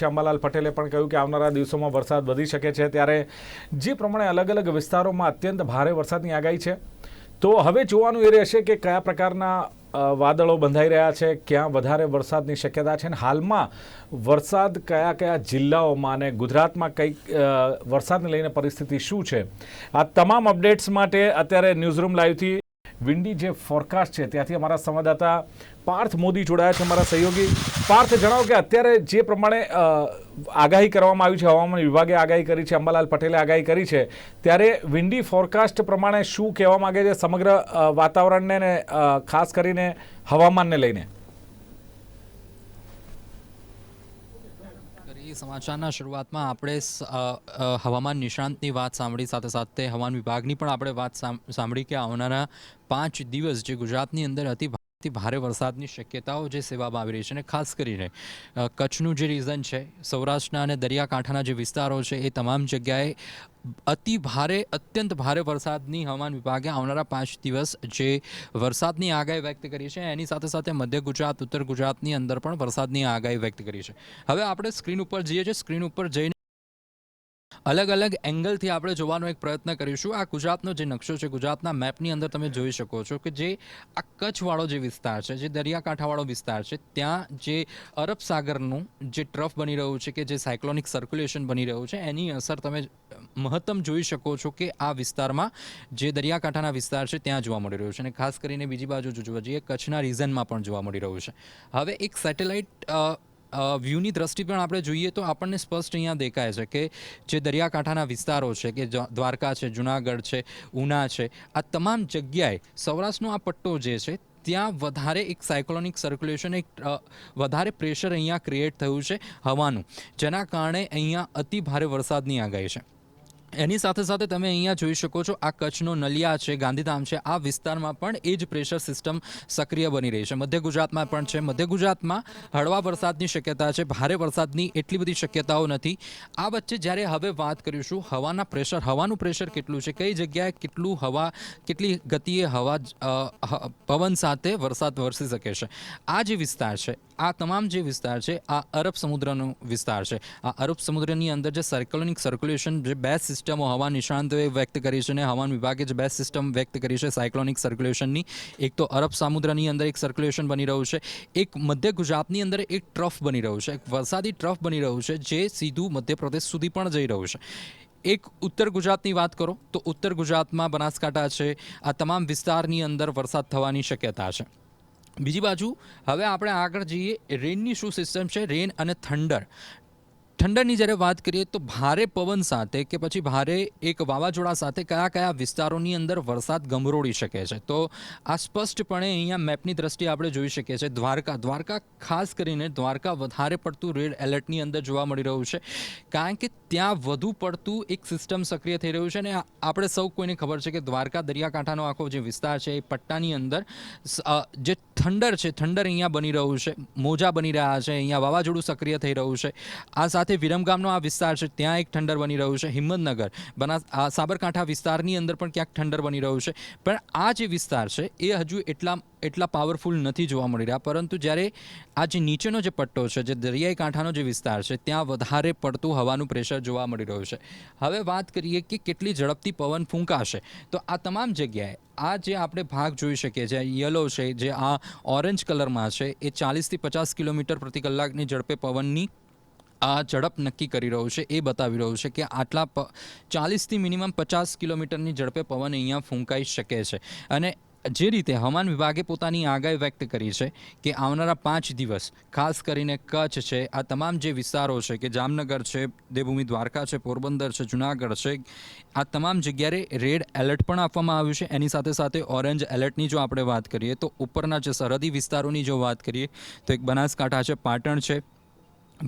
છે પટેલે પણ કહ્યું કે આવનારા દિવસોમાં વરસાદ વધી શકે છે. ત્યારે જે પ્રમાણે અલગ અલગ વિસ્તારોમાં અત્યંત ભારે વરસાદની આગાહી છે. તો હવે જોવાનું એ રહેશે કે કયા પ્રકારના વાદળો બંધાઈ રહ્યા છે, ક્યાં વધારે વરસાદની શક્યતા છે અને હાલમાં વરસાદ કયા કયા જિલ્લાઓમાં અને ગુજરાતમાં કઈ વરસાદને લઈને પરિસ્થિતિ શું છે? આ તમામ અપડેટ્સ માટે અત્યારે ન્યૂઝરૂમ લાઈવથી વિન્ડી જે ફોરકાસ્ટ છે, ત્યાંથી અમારા સંવાદદાતા પાર્થ મોદી જોડાયા છે, અમારા સહયોગી. પાર્થ, જણાવો કે અત્યારે જે પ્રમાણે આગાહી કરવામાં આવી છે, હવામાન વિભાગે આગાહી કરી છે, અંબાલાલ પટેલે આગાહી કરી છે, ત્યારે વિન્ડી ફોરકાસ્ટ પ્રમાણે શું કહેવા માંગે છે સમગ્ર વાતાવરણને ખાસ કરીને હવામાનને લઈને? કરી સમાચારના શરૂઆતમાં આપણે હવામાન નિષ્ણાંતની વાત સાંભળી, સાથે સાથે હવામાન વિભાગની પણ આપણે વાત સાંભળી કે આવનારા પાંચ દિવસ જે ગુજરાતની અંદર અતિ ભારેથી ભારે વરસાદની શક્યતાઓ જે સેવામાં આવી રહી છે અને ખાસ કરીને કચ્છનું જે રીઝન છે, સૌરાષ્ટ્રના અને દરિયાકાંઠાના જે વિસ્તારો છે, એ તમામ જગ્યાએ અતિ ભારે, અત્યંત ભારે વરસાદની હવામાન વિભાગે આવનારા પાંચ દિવસ જે વરસાદની આગાહી વ્યક્ત કરી છે, એની સાથે સાથે મધ્ય ગુજરાત, ઉત્તર ગુજરાતની અંદર પણ વરસાદની આગાહી વ્યક્ત કરી છે. હવે આપણે સ્ક્રીન ઉપર જઈએ છીએ, સ્ક્રીન ઉપર જઈને અલગ અલગ એંગલથી આપણે જોવાનો એક પ્રયત્ન કરીશું. આ ગુજરાતનો જે નકશો છે, ગુજરાતના મેપની અંદર તમે જોઈ શકો છો કે જે આ કચ્છવાળો જે વિસ્તાર છે, જે દરિયાકાંઠાવાળો વિસ્તાર છે, ત્યાં જે અરબ સાગરનું જે ટ્રફ બની રહ્યું છે કે જે સાયક્લોનિક સર્ક્યુલેશન બની રહ્યું છે, એની અસર તમે મહત્તમ જોઈ શકો છો કે આ વિસ્તારમાં જે દરિયાકાંઠાના વિસ્તાર છે, ત્યાં જોવા મળી રહ્યું છે. અને ખાસ કરીને બીજી બાજુ જો જોવા જઈએ, કચ્છના રિઝનમાં પણ જોવા મળી રહ્યું છે. હવે એક સેટેલાઇટ વ્યૂની દ્રષ્ટિ પણ આપણે જોઈએ તો આપણને સ્પષ્ટ અહીંયા દેખાય છે કે જે દરિયાકાંઠાના વિસ્તારો છે, કે દ્વારકા છે, જુનાગઢ છે, ઉના છે, આ તમામ જગ્યાએ સૌરાષ્ટ્રનો આ પટ્ટો જે છે, ત્યાં વધારે એક સાયક્લોનિક સર્ક્યુલેશન એક વધારે પ્રેશર અહીંયા ક્રિએટ થયું છે હવાનું, જેના કારણે અહીંયા અતિ ભારે વરસાદની આગાહી છે. એની સાથે સાથે તમે અહીંયા જોઈ શકો છો, આ કચ્છનો નલિયા છે, ગાંધીધામ છે, આ વિસ્તારમાં પણ એ જ પ્રેશર સિસ્ટમ સક્રિય બની રહી છે. મધ્ય ગુજરાતમાં પણ છે. મધ્ય ગુજરાતમાં હળવા વરસાદની શક્યતા છે, ભારે વરસાદની એટલી બધી શક્યતાઓ નથી. આ વચ્ચે જ્યારે હવે વાત કરીશું, હવાના પ્રેશર, હવાનું પ્રેશર કેટલું છે, કઈ જગ્યાએ કેટલું હવા, કેટલી ગતિએ હવા પવન સાથે વરસાદ વરસી શકે છે. આ જે વિસ્તાર છે, આ તમામ જે વિસ્તાર છે, આ અરબ સમુદ્રનો વિસ્તાર છે. આ અરબ સમુદ્રની અંદર જે સર્ક્યુલનિક સર્ક્યુલેશન જે બે સિસ્ટમો હવા નિષ્ણાંતોએ વ્યક્ત કરી છે અને હવામાન વિભાગે જ બે સિસ્ટમ વ્યક્ત કરી છે, સાયક્લોનિક સર્ક્યુલેશનની. એક તો અરબ સમુદ્રની અંદર એક સર્ક્યુલેશન બની રહ્યું છે, એક મધ્ય ગુજરાતની અંદર એક ટ્રફ બની રહ્યું છે, એક વરસાદી ટ્રફ બની રહ્યું છે, જે સીધું મધ્યપ્રદેશ સુધી પણ જઈ રહ્યું છે. એક ઉત્તર ગુજરાતની વાત કરો, તો ઉત્તર ગુજરાતમાં બનાસકાંઠા છે, આ તમામ વિસ્તારની અંદર વરસાદ થવાની શક્યતા છે. બીજી બાજુ, હવે આપણે આગળ જઈએ, રેનની શું સિસ્ટમ છે, રેન અને થંડર. ઠંડરની જ્યારે વાત કરીએ તો ભારે પવન સાથે કે પછી ભારે એક વાવાઝોડા સાથે કયા કયા વિસ્તારોની અંદર વરસાદ ગમરોડી શકે છે? તો આ સ્પષ્ટપણે અહીંયા મેપની દ્રષ્ટિએ આપણે જોઈ શકીએ છીએ દ્વારકા. દ્વારકા ખાસ કરીને દ્વારકા વધારે પડતું રેડ એલર્ટની અંદર જોવા મળી રહ્યું છે. કારણ કે ત્યાં વધુ પડતું એક સિસ્ટમ સક્રિય થઈ રહ્યું છે અને આપણે સૌ કોઈને ખબર છે કે દ્વારકા દરિયાકાંઠાનો આખો જે વિસ્તાર છે એ પટ્ટાની અંદર જે થંડર છે થંડર અહીંયા બની રહ્યું છે, મોજા બની રહ્યા છે, અહીંયા વાવાઝોડું સક્રિય થઈ રહ્યું છે. આ સાથે વિરમગામનો આ વિસ્તાર છે, ત્યાં એક ઠંડર બની રહ્યું છે, હિંમતનગર. બના સાબરકાંઠા વિસ્તારની અંદર પણ ક્યાંક ઠંડર બની રહ્યું છે. પણ આ જે વિસ્તાર છે, એ હજુ એટલા એટલા પાવરફુલ નથી જોવા મળી રહ્યા. પરંતુ જ્યારે આ જે નીચેનો જે પટ્ટો છે, જે દરિયાઈ કાંઠાનો જે વિસ્તાર છે, ત્યાં વધારે પડતું હવાનું પ્રેશર જોવા મળી રહ્યું છે. હવે વાત કરીએ કે કેટલી ઝડપથી પવન ફૂંકાશે. તો આ તમામ જગ્યાએ આ જે આપણે ભાગ જોઈ શકીએ છીએ યલો છે, જે આ ઓરેન્જ કલરમાં છે, એ ચાલીસથી પચાસ કિલોમીટર પ્રતિ કલાકની ઝડપે પવનની આ ઝડપ નક્કી કરી રહ્યું છે, એ બતાવી રહ્યું છે કે આટલા પ ચાલીસથી મિનિમમ પચાસ કિલોમીટરની ઝડપે પવન અહીંયા ફૂંકાઈ શકે છે. અને જે રીતે હવામાન વિભાગે પોતાની આગાહી વ્યક્ત કરી છે કે આવનારા પાંચ દિવસ, ખાસ કરીને કચ્છ છે, આ તમામ જે વિસ્તારો છે કે જામનગર છે, દેવભૂમિ દ્વારકા છે, પોરબંદર છે, જુનાગઢ છે, આ તમામ જગ્યાએ રેડ એલર્ટ પણ આપવામાં આવ્યું છે. એની સાથે સાથે ઓરેન્જ એલર્ટની જો આપણે વાત કરીએ તો ઉપરના જે સરહદી વિસ્તારોની જો વાત કરીએ તો એક બનાસકાંઠા છે, પાટણ છે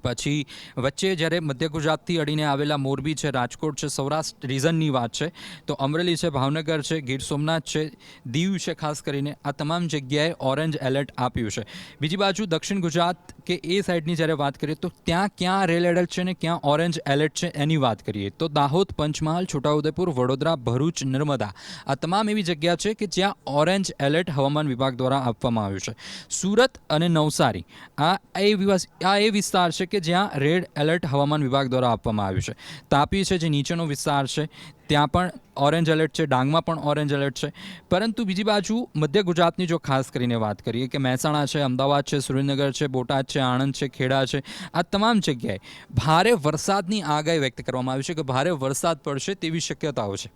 પછી વચ્ચે જ્યારે મધ્ય ગુજરાતથી અડીને આવેલા મોરબી છે, રાજકોટ છે, સૌરાષ્ટ્ર રીઝનની વાત છે, તો અમરેલી છે, ભાવનગર છે, ગીર સોમનાથ છે, દીવ છે, ખાસ કરીને આ તમામ જગ્યાએ ઓરેન્જ એલર્ટ આપ્યું છે. બીજી બાજુ દક્ષિણ ગુજરાત કે એ સાઈડની જ્યારે વાત કરીએ તો ત્યાં ક્યાં રેડ એલર્ટ છે ને ક્યાં ઓરેન્જ એલર્ટ છે એની વાત કરીએ તો દાહોદ, પંચમહાલ, છોટાઉદેપુર, વડોદરા, ભરૂચ, નર્મદા આ તમામ એવી જગ્યા છે કે જ્યાં ઓરેન્જ એલર્ટ હવામાન વિભાગ દ્વારા આપવામાં આવ્યું છે. સુરત અને નવસારી આ એ આ એ વિસ્તાર છે છે કે જ્યાં રેડ એલર્ટ હવામાન વિભાગ દ્વારા આપવામાં આવ્યું છે. તાપી છે જે નીચેનો વિસ્તાર છે, ત્યાં પણ ઓરેન્જ એલર્ટ છે, ડાંગમાં પણ ઓરેન્જ એલર્ટ છે. પરંતુ બીજી બાજુ મધ્ય ગુજરાતની જો ખાસ કરીને વાત કરીએ કે મહેસાણા છે, અમદાવાદ છે, સુરેન્દ્રનગર છે, બોટાદ છે, આણંદ છે, ખેડા છે, આ તમામ જગ્યાએ ભારે વરસાદની આગાહી વ્યક્ત કરવામાં આવી છે કે ભારે વરસાદ પડશે તેવી શક્યતાઓ છે.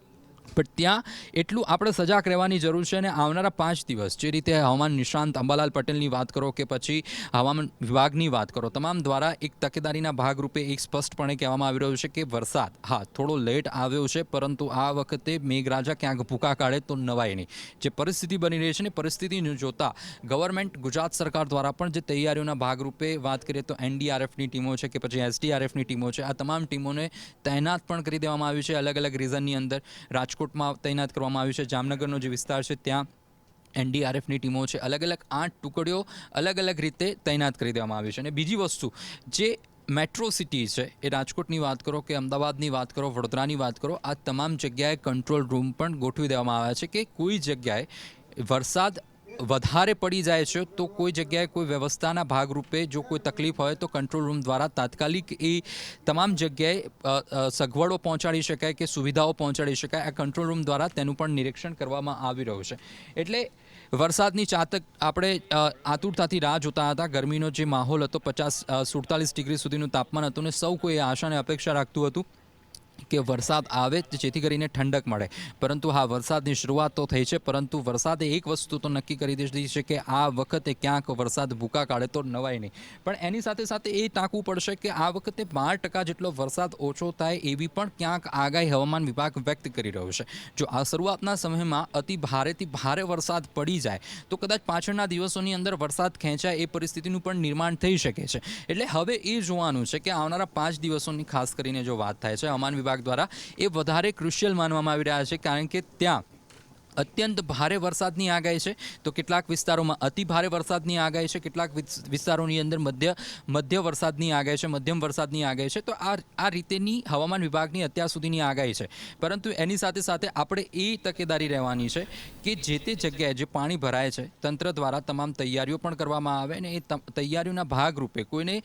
પણ ત્યાં એટલું આપણે સજાગ રહેવાની જરૂર છે અને આવનારા પાંચ દિવસ જે રીતે હવામાન નિષ્ણાંત અંબાલાલ પટેલની વાત કરો કે પછી હવામાન વિભાગની વાત કરો, તમામ દ્વારા એક તકેદારીના ભાગરૂપે એક સ્પષ્ટપણે કહેવામાં આવી રહ્યું છે કે વરસાદ, હા, થોડો લેટ આવ્યો છે, પરંતુ આ વખતે મેઘરાજા ક્યાંક ભૂકા કાઢે તો નવાય નહીં. જે પરિસ્થિતિ બની રહી છે ને પરિસ્થિતિને જોતા ગવર્મેન્ટ, ગુજરાત સરકાર દ્વારા પણ જે તૈયારીઓના ભાગરૂપે વાત કરીએ તો એનડીઆરએફની ટીમો છે કે પછી એસડીઆરએફની ટીમો છે, આ તમામ ટીમોને તૈનાત પણ કરી દેવામાં આવ્યું છે અલગ અલગ રીઝનની અંદર. રાજકોટમાં તૈનાત કરવામાં આવ્યું છે. જામનગરનો જે વિસ્તાર છે, ત્યાં એનડીઆરએફની ટીમો છે. અલગ અલગ આઠ ટુકડીઓ અલગ અલગ રીતે તૈનાત કરી દેવામાં આવી છે. અને બીજી વસ્તુ, જે મેટ્રો સિટી છે, એ રાજકોટની વાત કરો કે અમદાવાદની વાત કરો, વડોદરાની વાત કરો, આ તમામ જગ્યાએ કંટ્રોલ રૂમ પણ ગોઠવી દેવામાં આવ્યા છે કે કોઈ જગ્યાએ વરસાદ વધારે પડી જાય છે, તો કોઈ જગ્યાએ કોઈ વ્યવસ્થાના ભાગરૂપે જો કોઈ તકલીફ હોય, તો કંટ્રોલ રૂમ દ્વારા તાત્કાલિક એ તમામ જગ્યાએ સગવડો પહોંચાડી શકાય કે સુવિધાઓ પહોંચાડી શકાય. આ કંટ્રોલ રૂમ દ્વારા તેનું પણ નિરીક્ષણ કરવામાં આવી રહ્યું છે. એટલે વરસાદની ચાતક આપણે આતુરતાથી રાહ જોતા હતા. ગરમીનો જે માહોલ હતો, પચાસ સુડતાલીસ ડિગ્રી સુધીનું તાપમાન હતું ને, સૌ કોઈ આશાને અપેક્ષા રાખતું હતું. કે વરસાદ આવે જેથી કરીને ઠંડક મળે. પરંતુ હા, વરસાદની શરૂઆત તો થઈ છે, પરંતુ વરસાદે એક વસ્તુ તો નક્કી કરી દીધી છે કે આ વખતે ક્યાંક વરસાદ ભૂકા કાઢે તો નવાય નહીં. પણ એની સાથે સાથે એ ટાંકવું પડશે કે આ વખતે બાર ટકા જેટલો વરસાદ ઓછો થાય એવી પણ ક્યાંક આગાહી હવામાન વિભાગ વ્યક્ત કરી રહ્યો છે. જો આ શરૂઆતના સમયમાં અતિ ભારેથી ભારે વરસાદ પડી જાય, તો કદાચ પાછળના દિવસોની અંદર વરસાદ ખેંચાય એ પરિસ્થિતિનું પણ નિર્માણ થઈ શકે છે. એટલે હવે એ જોવાનું છે કે આવનારા પાંચ દિવસોની ખાસ કરીને જો વાત થાય છે હવામાન વિભાગ દ્વારા એ વધારે ક્રુશિયલ માનવામાં આવી રહ્યા છે કારણ કે ત્યાં અત્યંત ભારે વરસાદની આગાહી છે. તો કેટલાક વિસ્તારોમાં અતિ ભારે વરસાદની આગાહી છે. કેટલાક વિસ્તારોની અંદર મધ્ય મધ્ય વરસાદની આગાહી છે, મધ્યમ વરસાદની આગાહી છે. તો આ આ રીતેની હવામાન વિભાગની અત્યાર સુધીની આગાહી છે. પરંતુ એની સાથે સાથે આપણે એ તકેદારી રહેવાની છે કે જે તે જગ્યાએ જે પાણી ભરાય છે, તંત્ર દ્વારા તમામ તૈયારીઓ પણ કરવામાં આવે અને એ તૈયારીઓના ભાગરૂપે કોઈને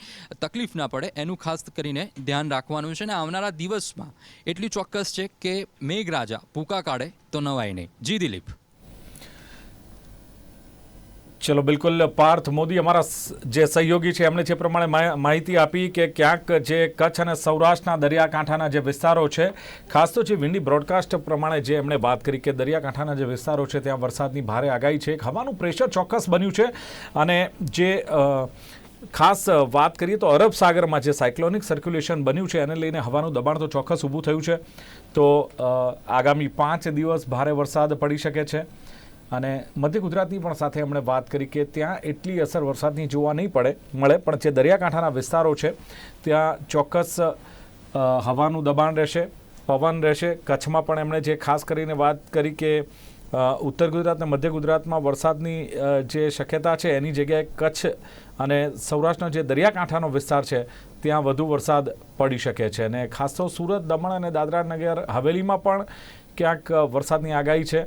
તકલીફ ના પડે એનું ખાસ કરીને ધ્યાન રાખવાનું છે અને આવનારા દિવસમાં એટલી ચોક્કસ છે કે મેઘરાજા ભૂકા કાઢે તો નવાય નહીં. જી દિલીપ. ચલો, બિલકુલ પાર્થ મોદી અમારા જે સહયોગી છે, એમણે જે પ્રમાણે માહિતી આપી કે ક્યાંક જે કચ્છ અને સૌરાષ્ટ્રના દરિયાકાંઠાના જે વિસ્તારો છે, ખાસ તો જે વિન્ડી બ્રોડકાસ્ટ પ્રમાણે જે એમણે વાત કરી કે દરિયાકાંઠાના જે વિસ્તારો છે, ત્યાં વરસાદની ભારે આગાહી છે હવાનું પ્રેશર ચોક્કસ બન્યું છે અને જે ખાસ વાત કરીએ તો અરબ સાગરમાં જે સાયક્લોનિક સર્ક્યુલેશન બન્યું છે, એને લઈને હવાનું દબાણ તો ચોક્કસ ઊભું થયું છે. તો આગામી પાંચ દિવસ ભારે વરસાદ પડી શકે છે. અને મધ્ય ગુજરાતની પણ સાથે એમણે વાત કરી કે ત્યાં એટલી અસર વરસાદની જોવા નહીં પડે, મળે, પણ જે દરિયાકાંઠાના વિસ્તારો છે, ત્યાં ચોક્કસ હવાનું દબાણ રહેશે, પવન રહેશે. કચ્છમાં પણ એમણે જે ખાસ કરીને વાત કરી કે ઉત્તર ગુજરાત અને મધ્ય ગુજરાતમાં વરસાદની જે શક્યતા છે એની જગ્યાએ કચ્છ અને સૌરાષ્ટ્રનો જે દરિયાકાંઠાનો વિસ્તાર છે, ત્યાં વધુ વરસાદ પડી શકે છે. અને ખાસ તો સુરત, દમણ અને દાદરા નગર હવેલીમાં પણ ક્યાંક વરસાદની આગાહી છે.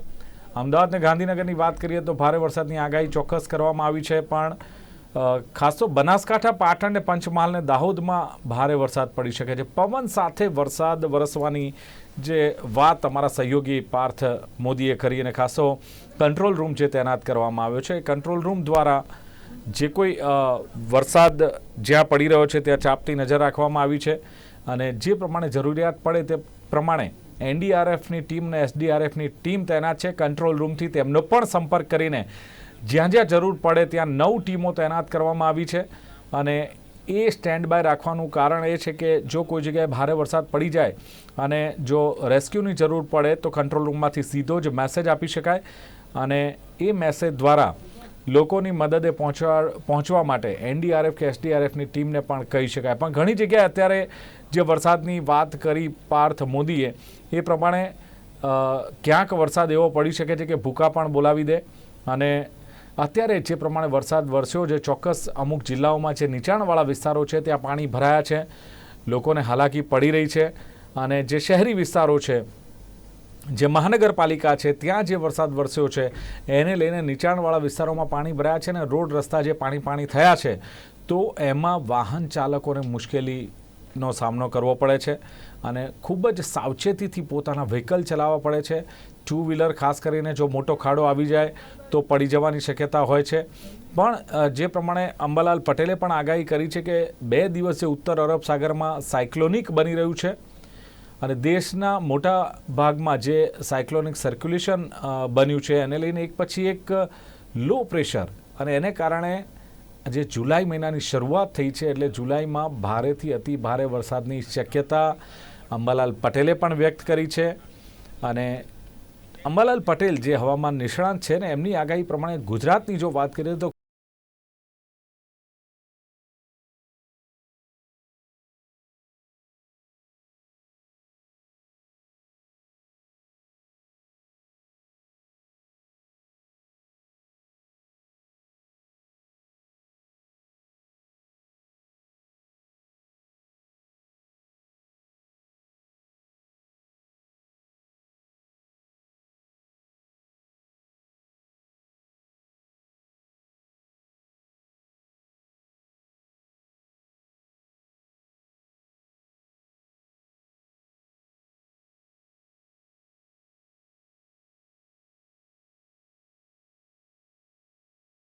અમદાવાદ અને ગાંધીનગરની વાત કરીએ તો ભારે વરસાદની આગાહી ચોક્કસ કરવામાં આવી છે, પણ ખાસ તો બનાસકાંઠા પાટણ અને પંચમહાલ ને દાહોદમાં ભારે વરસાદ પડી શકે છે. પવન સાથે વરસાદ વરસવાની જે વાત અમારા સહયોગી પાર્થ મોદીએ કરી અને ખાસ કંટ્રોલ રૂમ જે તૈનાત કરવામાં આવ્યો છે. કંટ્રોલ રૂમ દ્વારા જે કોઈ વરસાદ જ્યાં પડી રહ્યો છે ત્યાં ચાપતી નજર રાખવામાં આવી છે અને જે પ્રમાણે જરૂરિયાત પડે તે પ્રમાણે એનડીઆરએફની ટીમ અને એસડીઆરએફની ટીમ તૈનાત છે. કંટ્રોલ રૂમથી તેમનો પણ સંપર્ક કરીને જ્યાં જ્યાં જરૂર પડે ત્યાં નવ ટીમો તૈનાત કરવામાં આવી છે. અને એ સ્ટેન્ડ બાય રાખવાનું કારણ એ છે કે જો કોઈ જગ્યાએ ભારે વરસાદ પડી જાય અને જો રેસ્ક્યુની જરૂર પડે તો કંટ્રોલ રૂમમાંથી સીધો જ મેસેજ આપી શકાય. અને એ મેસેજ દ્વારા લોકોની મદદે પહોંચવા પહોંચવા માટે એનડીઆરએફ કે એસડીઆરએફની ટીમને પણ કહી શકાય. પણ ઘણી જગ્યાએ અત્યારે જે વરસાદની વાત કરી પાર્થ મોદીએ, એ પ્રમાણે ક્યાંક વરસાદ એવો પડી શકે છે કે ભૂકા પણ બોલાવી દે અને અત્યારે જે પ્રમાણે વરસાદ વરસ્યો જે ચોક્કસ અમુક જિલ્લાઓમાં જે નીચાણવાળા વિસ્તારો છે, ત્યાં પાણી ભરાયા છે, લોકોને હાલાકી પડી રહી છે અને જે શહેરી વિસ્તારો છે, જે મહાનગરપાલિકા છે, ત્યાં જે વરસાદ વરસ્યો છે, એને લઈને નીચાણવાળા વિસ્તારોમાં પાણી ભરાયા છે અને રોડ રસ્તા જે પાણી પાણી થયા છે, તો એમાં વાહન ચાલકોને મુશ્કેલીનો સામનો કરવો પડે છે અને ખૂબ જ સાવચેતીથી પોતાના વ્હીકલ ચલાવવા પડે છે. ટુ વ્હીલર ખાસ કરીને જો મોટો ખાડો આવી જાય તો પડી જવાની શક્યતા હોય છે. પણ જે પ્રમાણે અંબાલાલ પટેલે પણ આગાહી કરી છે કે બે દિવસે ઉત્તર અરબ સાગરમાં સાયક્લોનિક બની રહ્યું છે અને દેશના મોટા ભાગમાં જે સાયક્લોનિક સર્ક્યુલેશન બન્યું છે એને લઈને એક પછી એક લો પ્રેશર અને એને કારણે જે જુલાઈ મહિનાની શરૂઆત થઈ છે એટલે જુલાઈમાં ભારેથી અતિ ભારે વરસાદની શક્યતા અંબાલાલ પટેલે પણ વ્યક્ત કરી છે. અને અંબાલાલ પટેલ જે હવામાન નિષ્ણાંત છે ને, એમની આગાહી પ્રમાણે ગુજરાતની જો વાત કરીએ તો